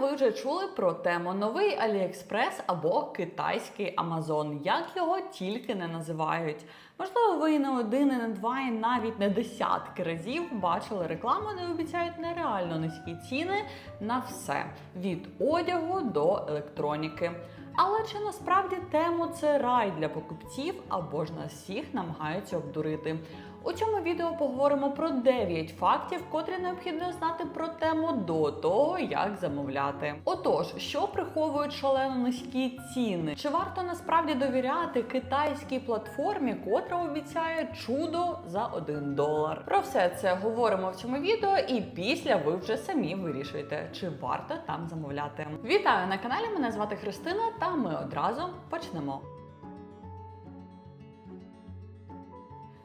ви вже чули про тему новий Аліекспрес або китайський Амазон, як його тільки не називають. Можливо, ви не один, і не два, і навіть не десятки разів бачили рекламу, де обіцяють нереально низькі ціни на все від одягу до електроніки. Але чи насправді тему це рай для покупців або ж нас всіх намагаються обдурити? У цьому відео поговоримо про 9 фактів, котрі необхідно знати про тему до того, як замовляти. Отож, що приховують шалено низькі ціни? Чи варто насправді довіряти китайській платформі, котра обіцяє чудо за 1 долар? Про все це говоримо в цьому відео, і після ви вже самі вирішуєте, чи варто там замовляти. Вітаю на каналі! Мене звати Христина, та ми одразу почнемо.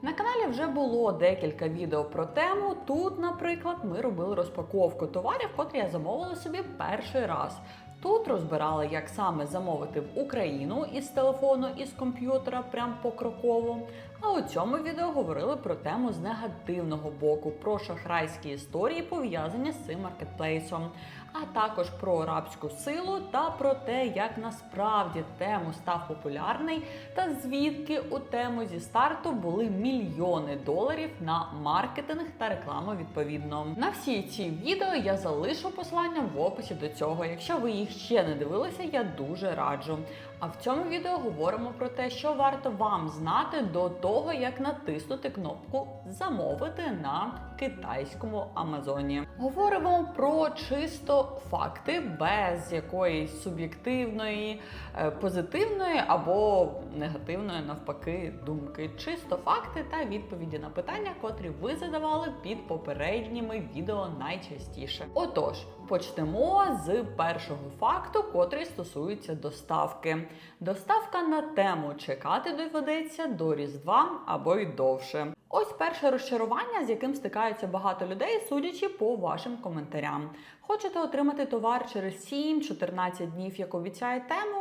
На каналі вже було декілька відео про тему. Тут, наприклад, ми робили розпаковку товарів, котрі я замовила собі перший раз. Тут розбирали, як саме замовити в Україну із телефону, із комп'ютера, прям покроково. А у цьому відео говорили про тему з негативного боку, про шахрайські історії, пов'язані з цим маркетплейсом, а також про арабську силу та про те, як насправді тему став популярний, та звідки у тему зі старту були мільйони доларів на маркетинг та рекламу відповідно. На всі ці відео я залишу посилання в описі до цього. Якщо ви їх ще не дивилися, я дуже раджу. А в цьому відео говоримо про те, що варто вам знати до того, як натиснути кнопку Замовити на китайському Амазоні. Говоримо про чисто факти без якоїсь суб'єктивної, е, позитивної або негативної навпаки думки. Чисто факти та відповіді на питання, котрі ви задавали під попередніми відео найчастіше. Отож, почнемо з першого факту, котрий стосується доставки. Доставка на тему чекати доведеться до Різдва або й довше. Ось перше розчарування, з яким стикаються багато людей, судячи по вашим коментарям. Хочете отримати товар через 7-14 днів, як обіцяє тему?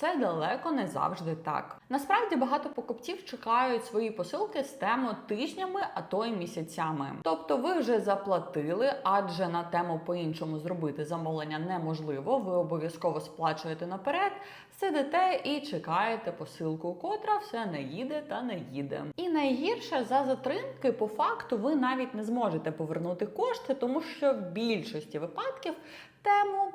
Це далеко не завжди так. Насправді багато покупців чекають свої посилки з тему тижнями, а то й місяцями. Тобто ви вже заплатили, адже на тему по-іншому зробити замовлення неможливо. Ви обов'язково сплачуєте наперед, сидите і чекаєте посилку, котра все не їде та не їде. І найгірше за затримки, по факту, ви навіть не зможете повернути кошти, тому що в більшості випадків тему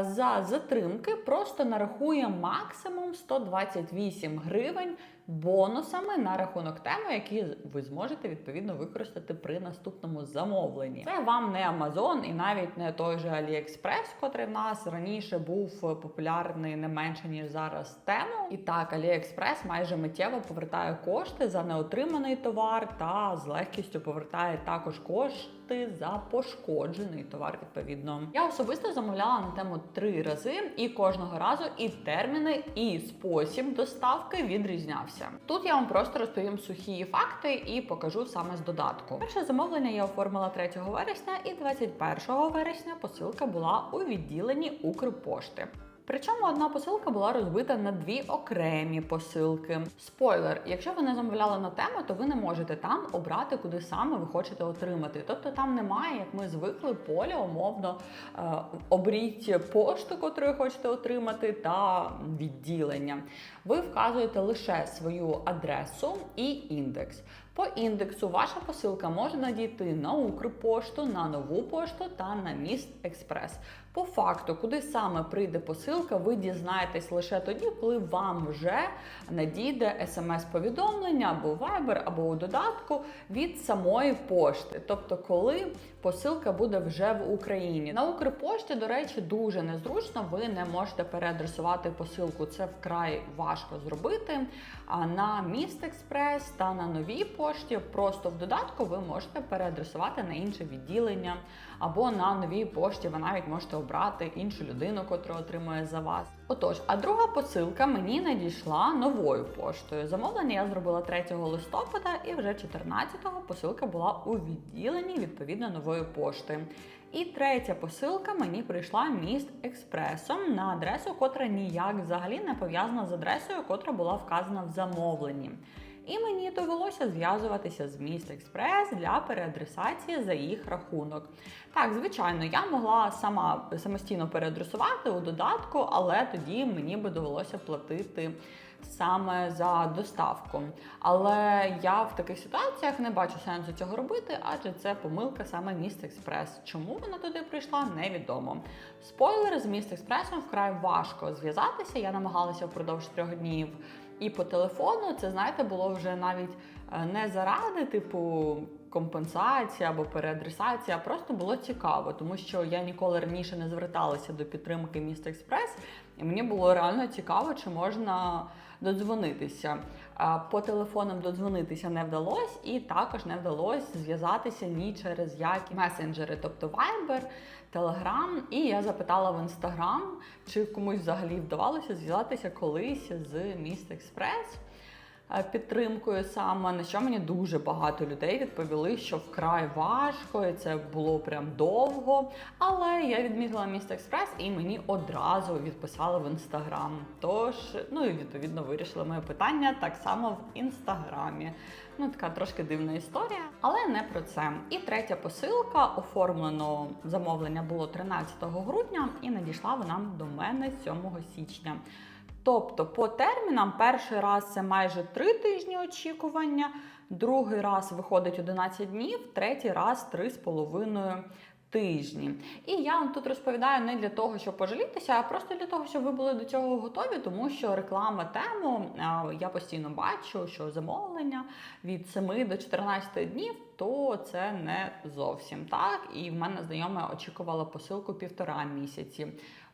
за затримки просто нарахує максимум 128 гривень бонусами на рахунок теми, які ви зможете відповідно використати при наступному замовленні. Це вам не Amazon і навіть не той же AliExpress, котрий в нас раніше був популярний не менше ніж зараз тему. І так, AliExpress майже миттєво повертає кошти за неотриманий товар та з легкістю повертає також кошти за пошкоджений товар. Відповідно, я особисто замовляла на тему три рази, і кожного разу і терміни, і спосіб доставки відрізнявся. Тут я вам просто розповім сухі факти і покажу саме з додатку. Перше замовлення я оформила 3 вересня, і 21 вересня посилка була у відділенні Укрпошти. Причому одна посилка була розбита на дві окремі посилки. Спойлер, якщо ви не замовляли на тему, то ви не можете там обрати, куди саме ви хочете отримати. Тобто там немає, як ми звикли, поля умовно е, обріть пошту, котру хочете отримати, та відділення. Ви вказуєте лише свою адресу і індекс. По індексу ваша посилка може надійти на Укрпошту, на нову пошту та на міст Експрес. По факту, куди саме прийде посилка, ви дізнаєтесь лише тоді, коли вам вже надійде смс-повідомлення або Viber, або у додатку від самої пошти. Тобто, коли посилка буде вже в Україні. На Укрпошті, до речі, дуже незручно. Ви не можете переадресувати посилку. Це вкрай важко зробити. А на міст Експрес та на новій пошті просто в додатку ви можете переадресувати на інше відділення, або на новій пошті ви навіть можете обрати іншу людину, котра отримує за вас. Отож, а друга посилка мені надійшла новою поштою. Замовлення я зробила 3 листопада, і вже 14-го посилка була у відділенні відповідно нової пошти. І третя посилка мені прийшла міст експресом на адресу, котра ніяк взагалі не пов'язана з адресою, котра була вказана в замовленні. І мені довелося зв'язуватися з Міст Експрес для переадресації за їх рахунок. Так, звичайно, я могла сама самостійно переадресувати у додатку, але тоді мені би довелося платити саме за доставку. Але я в таких ситуаціях не бачу сенсу цього робити, адже це помилка саме Міст Експрес. Чому вона туди прийшла, невідомо. Спойлер з Міст Експресом вкрай важко зв'язатися. Я намагалася впродовж трьох днів. І по телефону це, знаєте, було вже навіть е, не заради, типу, компенсації або переадресації, а просто було цікаво, тому що я ніколи раніше не зверталася до підтримки міста Експрес, і мені було реально цікаво, чи можна додзвонитися. По телефонам додзвонитися не вдалося, і також не вдалося зв'язатися ні через які месенджери, тобто Viber, Telegram. І я запитала в Instagram, чи комусь взагалі вдавалося зв'язатися колись з Міст Експрес підтримкою саме, на що мені дуже багато людей відповіли, що вкрай важко, і це було прям довго. Але я відмітила місто Експрес і мені одразу відписали в інстаграм. Тож, ну і відповідно вирішили моє питання так само в інстаграмі. Ну, така трошки дивна історія, але не про це. І третя посилка оформлено замовлення було 13 грудня, і надійшла вона до мене 7 січня. Тобто, по термінам, перший раз це майже 3 тижні очікування, другий раз виходить 11 днів, третій раз 3,5 тижні. І я вам тут розповідаю не для того, щоб пожалітися, а просто для того, щоб ви були до цього готові, тому що реклама тему я постійно бачу, що замовлення від 7 до 14 днів. То це не зовсім так. І в мене знайома очікувала посилку півтора місяці.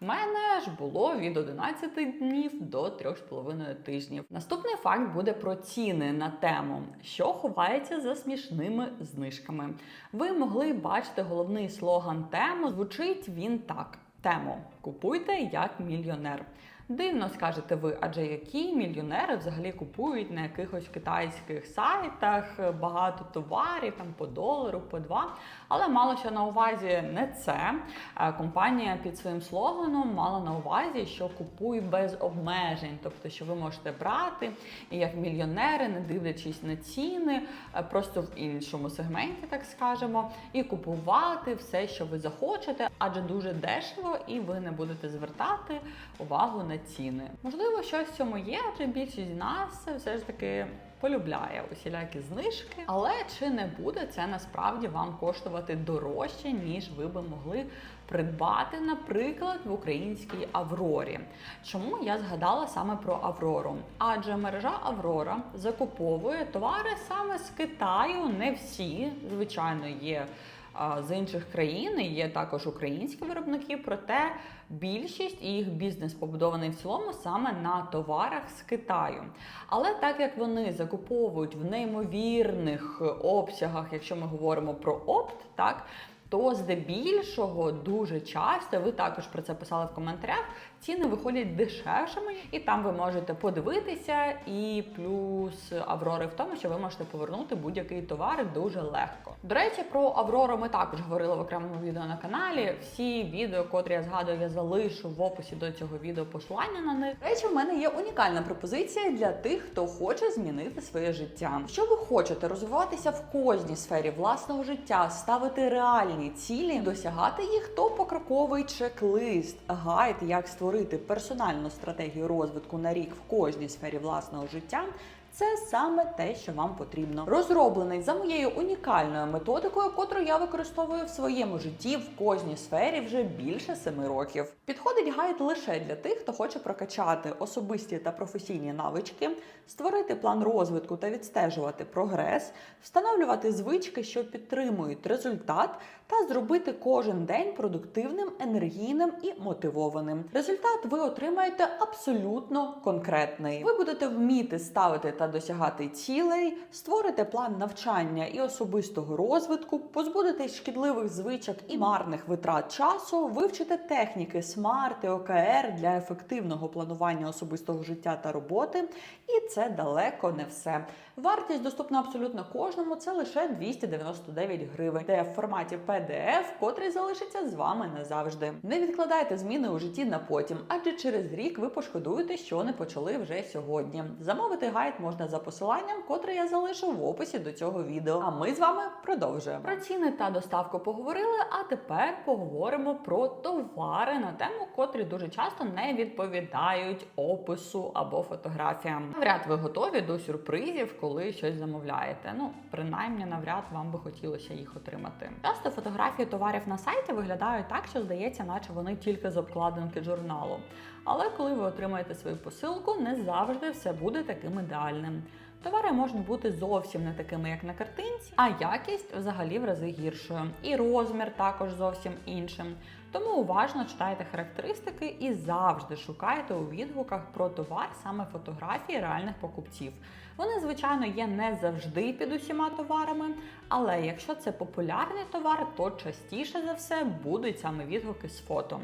Мене ж було від 11 днів до 3,5 тижнів. Наступний факт буде про ціни на тему, що ховається за смішними знижками. Ви могли бачити головний слоган тему. Звучить він так: тему купуйте як мільйонер. Дивно скажете ви, адже які мільйонери взагалі купують на якихось китайських сайтах багато товарів там по долару, по два. Але мало що на увазі не це. Е, Компанія під своїм слоганом мала на увазі, що купуй без обмежень, тобто, що ви можете брати і як мільйонери, не дивлячись на ціни, е, просто в іншому сегменті, так скажемо, і купувати все, що ви захочете, адже дуже дешево, і ви не будете звертати увагу на ціни. Можливо, щось в цьому є, адже більшість нас все ж таки полюбляє усілякі знижки, але чи не буде це насправді вам коштувати дорожче, ніж ви би могли придбати, наприклад, в українській Аврорі? Чому я згадала саме про Аврору? Адже мережа Аврора закуповує товари саме з Китаю, не всі, звичайно, є. З інших країн є також українські виробники, проте більшість їх бізнес побудований в цілому саме на товарах з Китаю. Але так як вони закуповують в неймовірних обсягах, якщо ми говоримо про опт, так. То здебільшого дуже часто ви також про це писали в коментарях. Ціни виходять дешевшими, і там ви можете подивитися. І плюс Аврори в тому, що ви можете повернути будь-який товар дуже легко. До речі, про Аврору ми також говорили в окремому відео на каналі. Всі відео, котрі я згадую, я залишу в описі до цього відео посилання на них. До речі, в мене є унікальна пропозиція для тих, хто хоче змінити своє життя. Якщо ви хочете розвиватися в кожній сфері власного життя, ставити реальні цілі, досягати їх, то покроковий чек-лист, гайд, як створити персональну стратегію розвитку на рік в кожній сфері власного життя. Це саме те, що вам потрібно. Розроблений за моєю унікальною методикою, котру я використовую в своєму житті в кожній сфері вже більше семи років. Підходить гайд лише для тих, хто хоче прокачати особисті та професійні навички, створити план розвитку та відстежувати прогрес, встановлювати звички, що підтримують результат, та зробити кожен день продуктивним, енергійним і мотивованим. Результат ви отримаєте абсолютно конкретний. Ви будете вміти ставити та досягати цілей, створите план навчання і особистого розвитку, позбудетесь шкідливих звичок і марних витрат часу, вивчите техніки SMART і ОКР для ефективного планування особистого життя та роботи. І це далеко не все. Вартість доступна абсолютно кожному. Це лише 299 гривень, де в форматі PDF, котрий залишиться з вами назавжди. Не відкладайте зміни у житті на потім, адже через рік ви пошкодуєте, що не почали вже сьогодні. Замовити гайд можна за посиланням, котре я залишу в описі до цього відео. А ми з вами продовжуємо. Про ціни та доставку поговорили. А тепер поговоримо про товари на тему, котрі дуже часто не відповідають опису або фотографіям. Навряд ви готові до сюрпризів, коли щось замовляєте. Ну, принаймні, навряд вам би хотілося їх отримати. Часто фотографії товарів на сайті виглядають так, що здається, наче вони тільки з обкладинки журналу. Але коли ви отримаєте свою посилку, не завжди все буде таким ідеальним. Товари можуть бути зовсім не такими, як на картинці, а якість взагалі в рази гіршою. І розмір також зовсім іншим. Тому уважно читайте характеристики і завжди шукайте у відгуках про товар саме фотографії реальних покупців. Вони, звичайно, є не завжди під усіма товарами, але якщо це популярний товар, то частіше за все будуть саме відгуки з фото.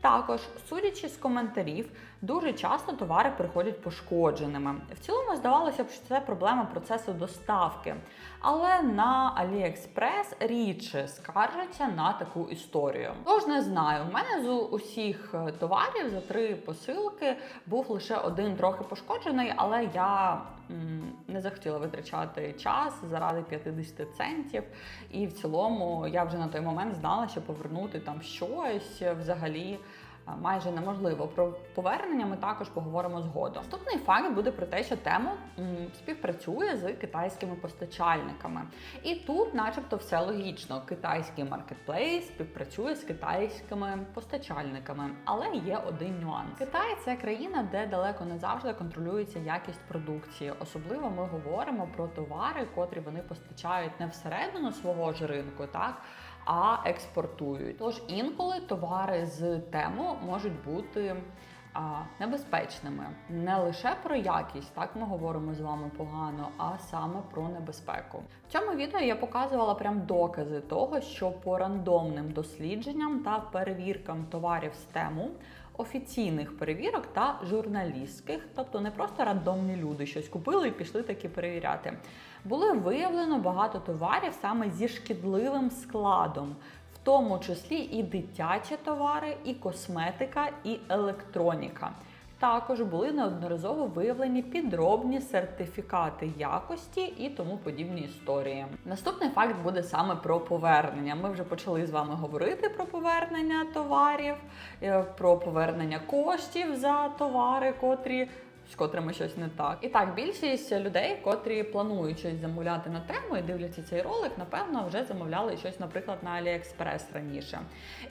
Також, судячи з коментарів, дуже часто товари приходять пошкодженими. В цілому здавалося б, що це проблема процесу доставки. Але на AliExpress рідше скаржаться на таку історію. Тож не знаю, у мене з усіх е, товарів за три посилки був лише один трохи пошкоджений, але я м, не захотіла витрачати час заради 50 центів. І в цілому я вже на той момент знала, що повернути там щось взагалі. Майже неможливо про повернення ми також поговоримо згодом. Наступний факт буде про те, що тема співпрацює з китайськими постачальниками, і тут, начебто, все логічно. Китайський маркетплейс співпрацює з китайськими постачальниками, але є один нюанс. Китай це країна, де далеко не завжди контролюється якість продукції. Особливо ми говоримо про товари, котрі вони постачають не всередину свого ж ринку, так а експортують. Тож інколи товари з тему можуть бути. Небезпечними не лише про якість, так ми говоримо з вами погано, а саме про небезпеку. В цьому відео я показувала прям докази того, що по рандомним дослідженням та перевіркам товарів з тему офіційних перевірок та журналістських, тобто не просто рандомні люди щось купили і пішли таки перевіряти. Було виявлено багато товарів саме зі шкідливим складом, в тому числі і дитячі товари, і косметика, і електроніка. Також були неодноразово виявлені підробні сертифікати якості і тому подібні історії. Наступний факт буде саме про повернення. Ми вже почали з вами говорити про повернення товарів, е, про повернення коштів за товари, котрі. З котрими щось не так. І так, більшість людей, котрі планують щось замовляти на тему і дивляться цей ролик, напевно, вже замовляли щось, наприклад, на AliExpress раніше.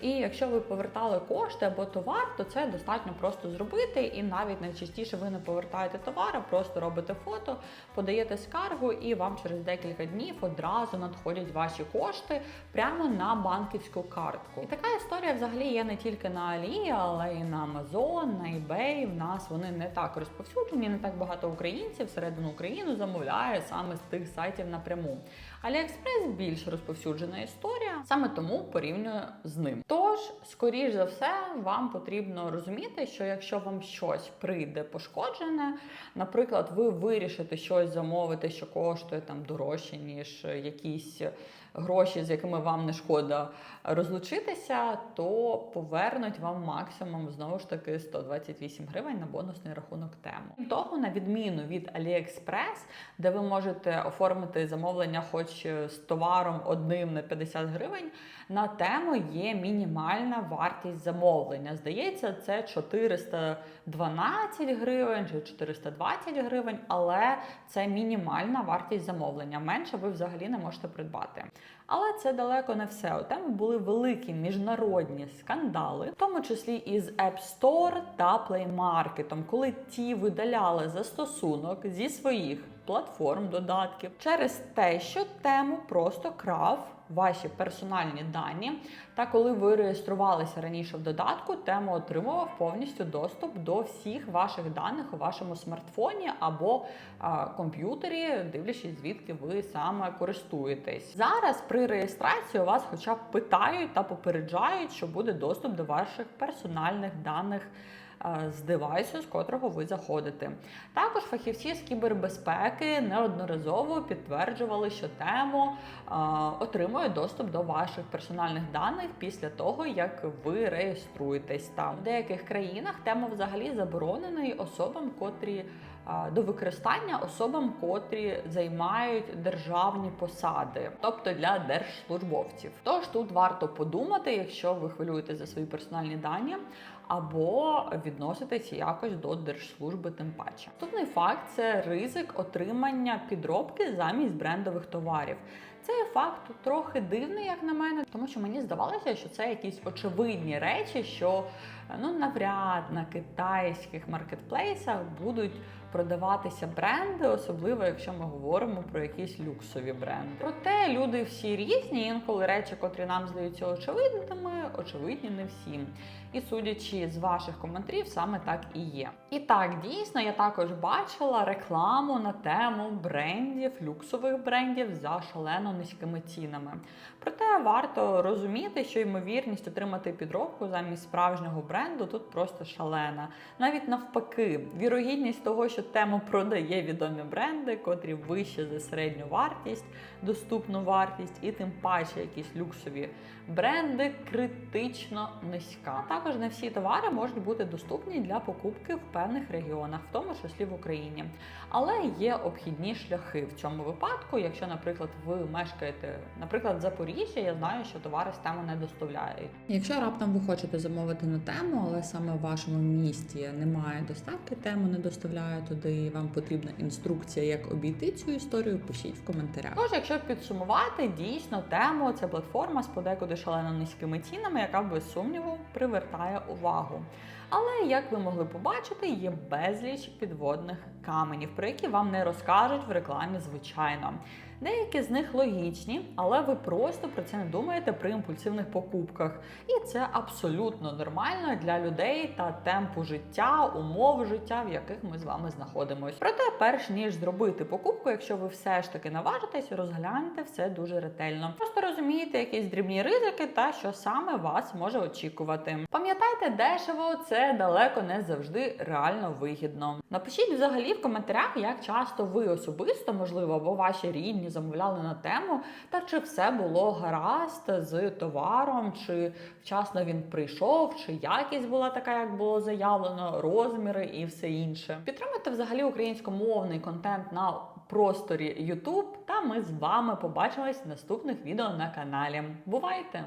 І якщо ви повертали кошти або товар, то це достатньо просто зробити. І навіть найчастіше ви не повертаєте товар, а просто робите фото, подаєте скаргу, і вам через декілька днів одразу надходять ваші кошти прямо на банківську картку. І така історія взагалі є не тільки на Алі, але й на Amazon, на eBay. В нас вони не так розповсюджені, не так багато українців всередину України замовляє саме з тих сайтів напряму. AliExpress більш розповсюджена історія, саме тому порівнюю з ним. Тож, скоріш за все, вам потрібно розуміти, що якщо вам щось прийде пошкоджене, наприклад, ви вирішите щось замовити, що коштує там дорожче, ніж якісь гроші, з якими вам не шкода розлучитися, то повернуть вам максимум знову ж таки 128 гривень на бонусний рахунок тему. Крім того, на відміну від AliExpress, де ви можете оформити замовлення, хоч з товаром одним на 50 гривень, на тему є мінімальна вартість замовлення. Здається, це 412 гривень чи 420 гривень, але це мінімальна вартість замовлення. Менше ви взагалі не можете придбати. Але це далеко не все. У теми були великі міжнародні скандали, в тому числі із App Store та Play Market, коли ті видаляли застосунок зі своїх платформ додатків через те, що тему просто крав ваші персональні дані. Та коли ви реєструвалися раніше в додатку, тему отримував повністю доступ до всіх ваших даних у вашому смартфоні або а, комп'ютері, дивлячись, звідки ви саме користуєтесь. Зараз при реєстрації вас, хоча б питають та попереджають, що буде доступ до ваших персональних даних. Е, З девайсу, з котрого ви заходите. Також фахівці з кібербезпеки неодноразово підтверджували, що тему е, отримує доступ до ваших персональних даних після того, як ви реєструєтесь там. В деяких країнах тема взагалі заборонена особам, котрі до використання особам, котрі займають державні посади, тобто для держслужбовців. Тож тут варто подумати, якщо ви хвилюєте за свої персональні дані. Або відноситись якось до держслужби, тим паче. Наступний факт це ризик отримання підробки замість брендових товарів. Цей факт трохи дивний, як на мене, тому що мені здавалося, що це якісь очевидні речі, що ну навряд на китайських маркетплейсах будуть продаватися бренди, особливо якщо ми говоримо про якісь люксові бренди. Проте люди всі різні, інколи речі, котрі нам здаються очевидними, очевидні не всім. І судячи з ваших коментарів, саме так і є. І так, дійсно, я також бачила рекламу на тему брендів, люксових брендів за шалено низькими цінами. Проте варто розуміти, що ймовірність отримати підробку замість справжнього бренду тут просто шалена. Навіть навпаки, вірогідність того, що тему продає відомі бренди, котрі вище за середню вартість, доступну вартість, і тим паче якісь люксові бренди критично низька. Також не всі товари можуть бути доступні для покупки в певних регіонах, в тому числі в Україні. Але є обхідні шляхи в цьому випадку. Якщо, наприклад, ви мешкаєте, наприклад, в Запоріжжі, я знаю, що товари з тему не доставляють. Якщо раптом ви хочете замовити на тему, але саме в вашому місті немає доставки, тему не доставляє туди, і вам потрібна інструкція, як обійти цю історію, пишіть в коментарях. Тож, якщо підсумувати, дійсно тему це платформа з подекуди шалено низькими цінами, яка без сумніву привертає увагу. Але як ви могли побачити, є безліч підводних каменів, про які вам не розкажуть в рекламі, звичайно. Деякі з них логічні, але ви просто про це не думаєте при імпульсивних покупках. І це абсолютно нормально для людей та темпу життя, умов життя, в яких ми з вами знаходимося. Проте, перш ніж зробити покупку, якщо ви все ж таки наважитесь, розгляньте все дуже ретельно. Просто розумієте якісь дрібні ризики та що саме вас може очікувати. Пам'ятайте, дешево це далеко не завжди реально вигідно. Напишіть взагалі в коментарях, як часто ви особисто, можливо, або ваші рідні замовляли на тему, та чи все було гаразд з товаром, чи вчасно він прийшов, чи якість була така, як було заявлено, розміри і все інше. Підтримати взагалі українськомовний контент на просторі YouTube, та ми з вами побачимось в наступних відео на каналі. Бувайте!